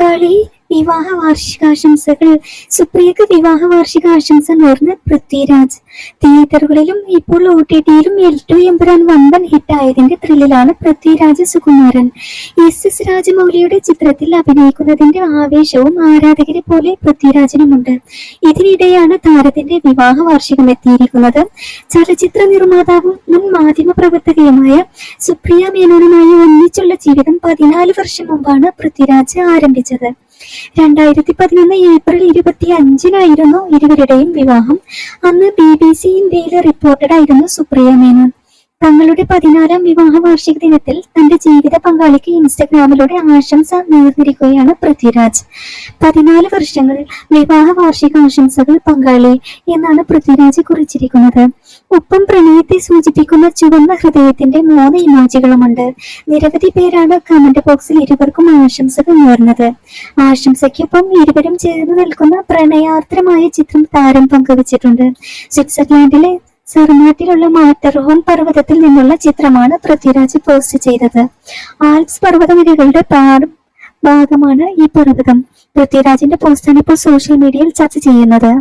പങ്കാളി വിവാഹ വാർഷികാശംസകൾ സുപ്രിയക്ക് വിവാഹ വാർഷികാശംസ നേർന്ന് പൃഥ്വിരാജ്. തിയേറ്ററുകളിലും ഇപ്പോൾ ഒ ടി ടിയിലും എൽ ടു എമ്പുരാൻ വമ്പൻ ഹിറ്റായതിന്റെ ത്രില്ലിലാണ് പൃഥ്വിരാജ് സുകുമാരൻ. എസ് എസ് രാജമൗലിയുടെ ചിത്രത്തിൽ അഭിനയിക്കുന്നതിന്റെ ആവേശവും ആരാധകരെ പോലെ പൃഥ്വിരാജിനുമുണ്ട്. ഇതിനിടെയാണ് താരത്തിന്റെ വിവാഹ വാർഷികം എത്തിയിരിക്കുന്നത്. ചലച്ചിത്ര നിർമ്മാതാവും മുൻ മാധ്യമ പ്രവർത്തകയുമായ സുപ്രിയ മേനോനുമായി ഒന്നിച്ചുള്ള ജീവിതം പതിനാല് വർഷം മുമ്പാണ് പൃഥ്വിരാജ് ആരംഭിച്ചത്. രണ്ടായിരത്തി പതിനൊന്ന് ഏപ്രിൽ ഇരുപത്തി അഞ്ചിനായിരുന്നു ഇരുവരുടെയും വിവാഹം. അന്ന് ബി ബി സി ഇന്ത്യയിൽ റിപ്പോർട്ടഡ് ആയിരുന്നു സുപ്രിയ മേനോൻ. തങ്ങളുടെ പതിനാലാം വിവാഹ വാർഷിക ദിനത്തിൽ തന്റെ ജീവിത പങ്കാളിക്ക് ഇൻസ്റ്റഗ്രാമിലൂടെ ആശംസ നേർന്നിരിക്കുകയാണ് പൃഥ്വിരാജ്. പതിനാല് വർഷങ്ങൾ വിവാഹ വാർഷിക ആശംസകൾ പങ്കാളി എന്നാണ് പൃഥ്വിരാജ് കുറിച്ചിരിക്കുന്നത്. ഒപ്പം പ്രണയത്തെ സൂചിപ്പിക്കുന്ന ചുവന്ന ഹൃദയത്തിന്റെ മൂന്ന് ഇമോജികളുമുണ്ട്. നിരവധി പേരാണ് കമന്റ് ബോക്സിൽ ഇരുവർക്കും ആശംസകൾ നേർന്നത്. ആശംസയ്ക്കൊപ്പം ഇരുവരും ചേർന്ന് നിൽക്കുന്ന പ്രണയാർദ്രമായ ചിത്രം താരം പങ്കുവച്ചിട്ടുണ്ട്. സ്വിറ്റ്സർലാൻഡിലെ സർമാറ്റിലുള്ള മാറ്റർഹോൺ പർവതത്തിൽ നിന്നുള്ള ചിത്രമാണ് പൃഥ്വിരാജ് പോസ്റ്റ് ചെയ്തത്. ആൽപ്സ് പർവതനിരകളുടെ ഭാഗമാണ് ഈ പർവതം. പൃഥ്വിരാജിന്റെ പോസ്റ്റാണ് ഇപ്പോൾ സോഷ്യൽ മീഡിയയിൽ ചർച്ച ചെയ്യുന്നത്.